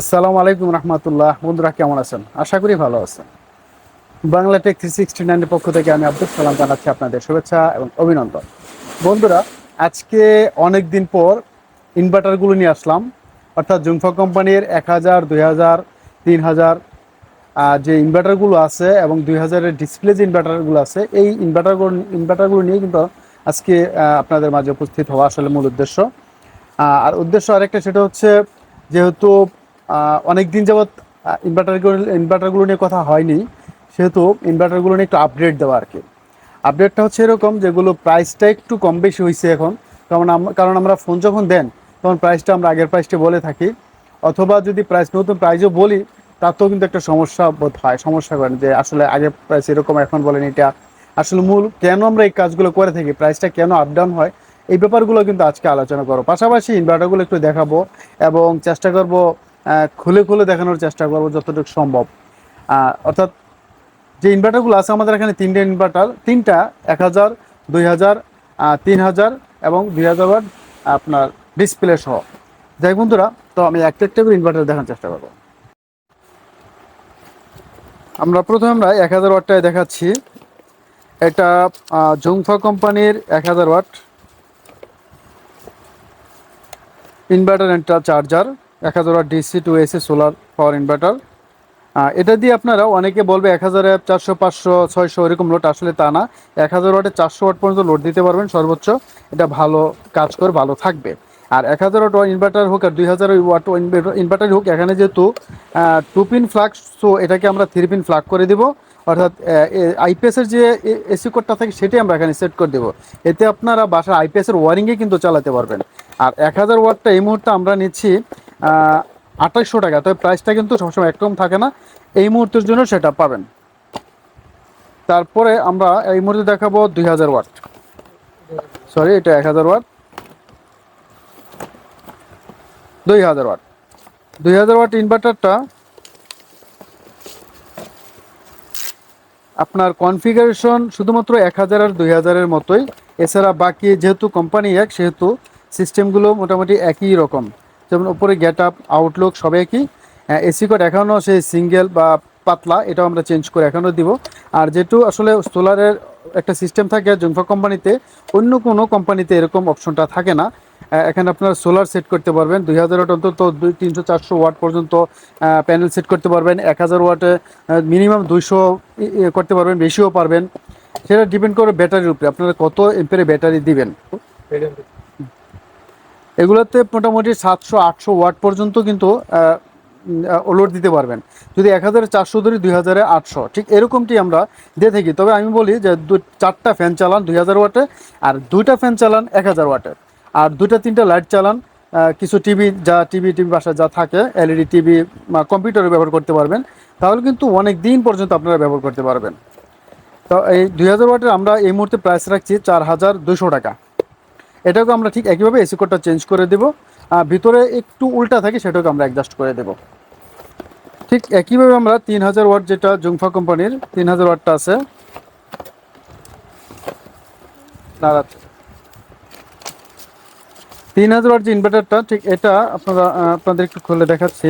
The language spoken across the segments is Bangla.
আসসালামু আলাইকুম রহমতুল্লাহ। বন্ধুরা, কেমন আছেন? আশা করি ভালো আছেন। বাংলা টেক থ্রি সিক্সটি নাইনের পক্ষ থেকে আমি আব্দুল সালাম জানাচ্ছি আপনাদের শুভেচ্ছা এবং অভিনন্দন। বন্ধুরা, আজকে অনেক দিন পর ইনভার্টারগুলো নিয়ে আসলাম। অর্থাৎ জুমফা কোম্পানির এক হাজার, দুই হাজার, তিন হাজার যে ইনভার্টারগুলো আছে এবং দুই হাজারের ডিসপ্লে যে ইনভার্টারগুলো আছে, এই ইনভার্টারগুলো ইনভার্টারগুলো নিয়ে কিন্তু আজকে আপনাদের মাঝে উপস্থিত হওয়া আসলে মূল উদ্দেশ্য। আর উদ্দেশ্য আরেকটা সেটা হচ্ছে, যেহেতু অনেক দিন যাবৎ ইনভার্টারগুলো ইনভার্টারগুলো নিয়ে কথা হয়নি। সেহেতু ইনভার্টারগুলো নিয়ে একটু আপডেট দেওয়া আর কি আপডেটটা হচ্ছে এরকম যেগুলো প্রাইসটা একটু কম বেশি হয়েছে এখন। কারণ কারণ আমরা ফোন যখন দেন, তখন প্রাইসটা আমরা আগের প্রাইসটা বলে থাকি। অথবা যদি প্রাইস নতুন প্রাইসও বলি, তাতেও কিন্তু একটা সমস্যা বোধ হয়। সমস্যা করেন যে আসলে আগের প্রাইস এরকম, এখন বলেন এটা। আসলে মূল কেন আমরা এই কাজগুলো করে থাকি প্রাইসটা কেন আপ ডাউন হয়, এই ব্যাপারগুলো কিন্তু আজকে আলোচনা করো পাশাপাশি ইনভার্টারগুলো একটু দেখাবো এবং চেষ্টা করব খুলে খুলে দেখানোর চেষ্টা করব যতটুকু সম্ভব। অর্থাৎ যে ইনভার্টারগুলো আছে, আমাদের এখানে তিনটে ইনভার্টার তিনটা, এক হাজার, দুই হাজার তিন হাজার এবং দুই হাজার ওয়াট আপনার ডিসপ্লে সহ। যাই বন্ধুরা, তো আমি একটা একটা করে ইনভার্টার দেখার চেষ্টা করব। আমরা প্রথমে আমরা এক হাজার ওয়াটটায় দেখাচ্ছি। এটা জুংফা কোম্পানির এক হাজার ওয়াট। ইনভার্টার অ্যান্ড চার্জার এক হাজার DC to AC solar power inverter এটা দিয়ে আপনারা অনেকে বলবে এক হাজারে চারশো, পাঁচশো, ছয়শো এরকম লোড আসলে তা না। এক হাজার ওয়াটে চারশো ওয়াট পর্যন্ত লোড দিতে পারবেন সর্বোচ্চ। এটা ভালো কাজ করে, ভালো থাকবে। আর এক হাজার ওয়াট ইনভার্টার হোক আর দুই হাজার ওয়াট ইনভার্টার হোক, এখানে যেহেতু টু পিন ফ্লাগ সো এটাকে আমরা থ্রি পিন ফ্লাগ করে দিব। অর্থাৎ আইপিএসের যে এসি কোডটা থাকে, সেটাই আমরা এখানে সেট করে দেবো। এতে আপনারা বাসার আইপিএসের ওয়ারিংয়ে কিন্তু চালাতে পারবেন। আর এক হাজার ওয়াটটা এই মুহূর্তে আমরা নিচ্ছি আঠাশশো টাকা। তবে প্রাইসটা কিন্তু সবসময় একরকম থাকে না। এই মুহূর্তের জন্য সেটা পাবেন। তারপরে আমরা এই মুহূর্তে দেখাবো দুই হাজার ওয়াট। সরি এটা এক হাজার ওয়াট। দুই হাজার ওয়াট। দুই হাজার ওয়াট ইনভার্টারটা আপনার কনফিগারেশন শুধুমাত্র এক হাজার আর দুই হাজারের মতোই। এছাড়া বাকি যেহেতু কোম্পানি এক, সেহেতু সিস্টেমগুলো মোটামুটি একই রকম। যেমন উপরে গেট আপ আউটলুক সব একই। এসি কোড এখনও সেই সিঙ্গেল বা পাতলা, এটাও আমরা চেঞ্জ করে এখনও দিব। আর যেহেতু আসলে সোলারের একটা সিস্টেম থাকে জুমফা কোম্পানিতে, অন্য কোনো কোম্পানিতে এরকম অপশনটা থাকে না। এখানে আপনারা সোলার সেট করতে পারবেন। দুই হাজার ওয়াট অন্তত দুই তিনশো চারশো ওয়াট পর্যন্ত প্যানেল সেট করতে পারবেন। এক হাজার ওয়াটে মিনিমাম দুইশো করতে পারবেন, বেশিও পারবেন। সেটা ডিপেন্ড করে ব্যাটারির উপরে। আপনারা কত এম্পের ব্যাটারি দিবেন? এগুলোতে মোটামুটি সাতশো, আটশো ওয়াট পর্যন্ত কিন্তু লোড দিতে পারবেন। যদি এক হাজার চারশো ধরি, দুই হাজারে আটশো। ঠিক এরকমটি আমরা দিয়ে থাকি। তবে আমি বলি যে চারটা ফ্যান চালান দুই হাজার ওয়াটে, আর দুইটা ফ্যান চালান এক হাজার ওয়াটে। আর দুইটা, তিনটা লাইট চালান কিছু টিভি যা টিভি টিভি বাসায় যা থাকে এলইডি টিভি বা কম্পিউটারে ব্যবহার করতে পারবেন। তাহলে কিন্তু অনেক দিন পর্যন্ত আপনারা ব্যবহার করতে পারবেন। তো এই দুই হাজার ওয়াটের আমরা এই মুহূর্তে প্রাইস রাখছি চার হাজার দুশো টাকা। এটাকে আমরা ঠিক একইভাবে এসি কোডটা চেঞ্জ করে দেব। ভিতরে একটু উল্টা থাকে সেটাকে আমরা অ্যাডজাস্ট করে দেব। ঠিক একইভাবে আমরা তিন হাজার ওয়াট যেটা জুংফা কোম্পানির, তিন হাজার ওয়াটটা আছে। তিন হাজার ওয়াট যে ইনভার্টারটা ঠিক এটা আপনারা আপনাদের একটু খুলে দেখাচ্ছি।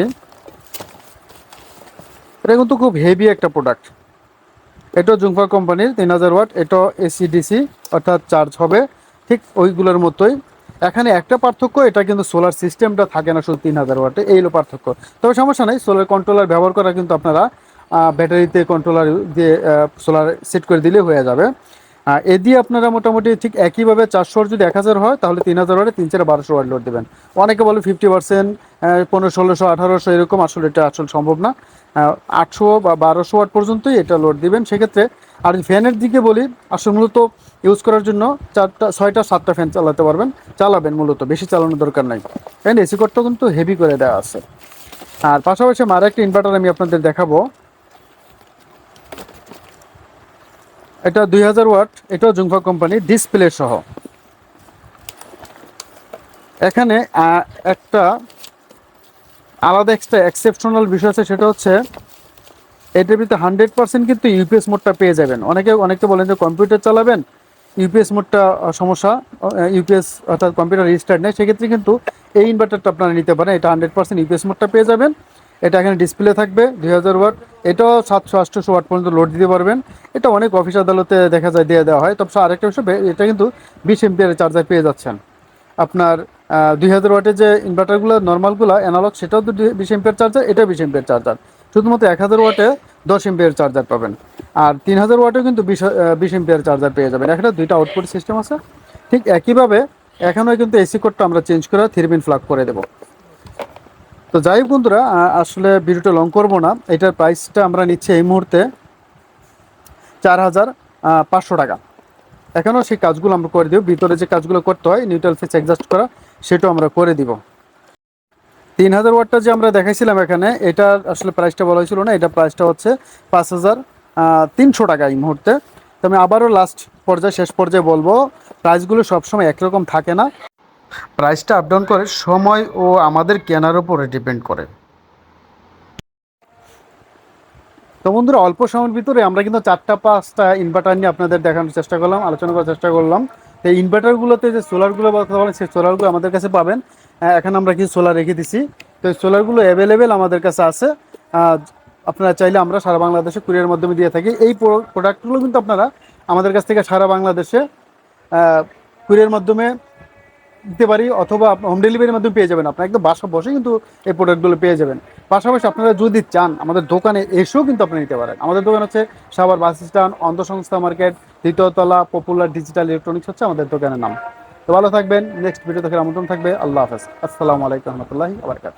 এটা কিন্তু খুব হেভি একটা প্রোডাক্ট এটা জুংফা কোম্পানির, তিন হাজার ওয়াট এটা এসি ডিসি অর্থাৎ চার্জ হবে। ঠিক ওইগুলোর মতোই। এখানে একটা পার্থক্য, এটা কিন্তু সোলার সিস্টেমটা থাকে না শুধু তিন হাজার ওয়াটে, এই হলো পার্থক্য। তবে সমস্যা নেই সোলার কন্ট্রোলার ব্যবহার করা কিন্তু আপনারা ব্যাটারিতে কন্ট্রোলার দিয়ে সোলার সেট করে দিলে হয়ে যাবে। এ দিয়ে আপনারা মোটামুটি ঠিক একইভাবে চারশোর যদি এক হাজার হয়, তাহলে তিন হাজার ওয়াটে তিন চার বারোশো ওয়াট লোড দেবেন। অনেকে বলে ফিফটি পার্সেন্ট পনেরো, ষোলোশো, আঠারোশো, এরকম আসলে এটা আসলে সম্ভব না। আটশো বা বারোশো ওয়াট পর্যন্তই এটা লোড দিবেন। সেক্ষেত্রে আর ফ্যানের দিকে বলি, আসলে মূলত ইউজ করার জন্য চারটা, ছয়টা, সাতটা ফ্যান চালাতে পারবেন। চালাবেন মূলত, বেশি চালানোর দরকার নাই। ফ্যান এসি কোডটা কিন্তু হেভি করে দেওয়া আছে। আর পাশাপাশি আমার একটা ইনভার্টার আমি আপনাদের দেখাবো। এটা দুই হাজার ওয়াট, এটাও জুংফা কোম্পানি ডিসপ্লে সহ। এখানে একটা আলাদা এক্সট্রা এক্সেপশনাল বিষয় আছে, সেটা হচ্ছে এটার ভিতরে হান্ড্রেড পার্সেন্ট কিন্তু ইউপিএস মোডটা পেয়ে যাবেন। অনেকে অনেকে বলেন যে কম্পিউটার চালাবেন ইউপিএস মোডটা সমস্যা ইউপিএস অর্থাৎ কম্পিউটার রিস্টার্ট নেই, সেক্ষেত্রে কিন্তু এই ইনভার্টারটা আপনারা নিতে পারেন, এটা হান্ড্রেড পার্সেন্ট ইউপিএস মোডটা পেয়ে যাবেন। এটা এখানে ডিসপ্লে থাকবে, দুই হাজার ওয়াট। এটাও সাতশো, আটশোশো ওয়াট পর্যন্ত লোড দিতে পারবেন। এটা অনেক অফিস আদালতে দেখা যায় দিয়ে দেওয়া হয়। তবে আরেকটা বিষয় এটা কিন্তু বিশ এমপিয়ারের চার্জার পেয়ে যাচ্ছেন। আপনার দুই হাজার ওয়াটের যে ইনভার্টারগুলো নর্মালগুলো অ্যানালগ সেটাও তো বিশ এমপিয়ার চার্জার এটাও বিশ এমপিয়ার চার্জার শুধুমাত্র এক হাজার ওয়াটে দশ এমপিয়ার চার্জার পাবেন। আর তিন হাজার ওয়াটেও কিন্তু বিশ বিশ এমপিয়ার চার্জার পেয়ে যাবেন। এখানে দুইটা আউটপুট সিস্টেম আছে। ঠিক একইভাবে এখানেও কিন্তু এসি কোডটা আমরা চেঞ্জ করে থ্রি পিন ফ্লাগ করে দেবো। তো যাই বন্ধুরা আসলে ভিডিওটা লং করব না। এটার প্রাইসটা আমরা নিচ্ছি এই মুহূর্তে চার হাজার পাঁচশো টাকা। এখানেও সেই কাজগুলো আমরা করে দিব। ভিতরে যে কাজগুলো করতে হয় নিউট্রাল ফেস অ্যাডজাস্ট করা, সেটাও আমরা করে দিব। তিন হাজার ওয়াটটা যে আমরা দেখাইছিলাম এখানে এটার আসলে প্রাইসটা বলা হয়েছিল না, এটা প্রাইসটা হচ্ছে পাঁচ হাজার তিনশো টাকা এই মুহূর্তে। তো আমি আবারও লাস্ট পর্যায়ে, শেষ পর্যায়ে বলব প্রাইসগুলো সবসময় একরকম থাকে না। প্রাইসটা আপ ডাউন করে, সময় ও আমাদের কেনার উপরে ডিপেন্ড করে। তো বন্ধুরা, অল্প সময়ের ভিতরে আমরা কিন্তু চারটা, পাঁচটা ইনভার্টার নিয়ে আপনাদের দেখানোর চেষ্টা করলাম, আলোচনা করার চেষ্টা করলাম। এই ইনভার্টারগুলোতে যে সোলারগুলো কথা বলেন সেই সোলারগুলো আমাদের কাছে পাবেন। আহ, এখানে আমরা কিছু সোলার রেখে দিছি। তো সোলারগুলো অ্যাভেলেবেল আমাদের কাছে আছে। আপনারা চাইলে আমরা সারা বাংলাদেশে কুরিয়ার মাধ্যমে দিয়ে থাকি। এই প্রোডাক্টগুলো কিন্তু আপনারা আমাদের কাছ থেকে সারা বাংলাদেশে কুরিয়ার মাধ্যমে দিতে পারি অথবা হোম ডেলিভারির মাধ্যমে পেয়ে যাবেন আপনারা। একদম বাসা বসে কিন্তু এই প্রোডাক্টগুলো পেয়ে যাবেন। পাশাপাশি আপনারা যদি চান আমাদের দোকানে এসেও কিন্তু আপনি নিতে পারেন। আমাদের দোকান হচ্ছে সাবার বাস স্ট্যান্ড অন্ধ সংস্থা মার্কেট দ্বিতীয়তলা পপুলার ডিজিটাল ইলেকট্রনিক্স হচ্ছে আমাদের দোকানের নাম। তো ভালো থাকবেন নেক্সট ভিডিও থেকে আমন্ত্রণ থাকবে। আল্লাহ হাফেজ। আসসালামু আলাইকুম রহমতুল্লাহি আবরকাত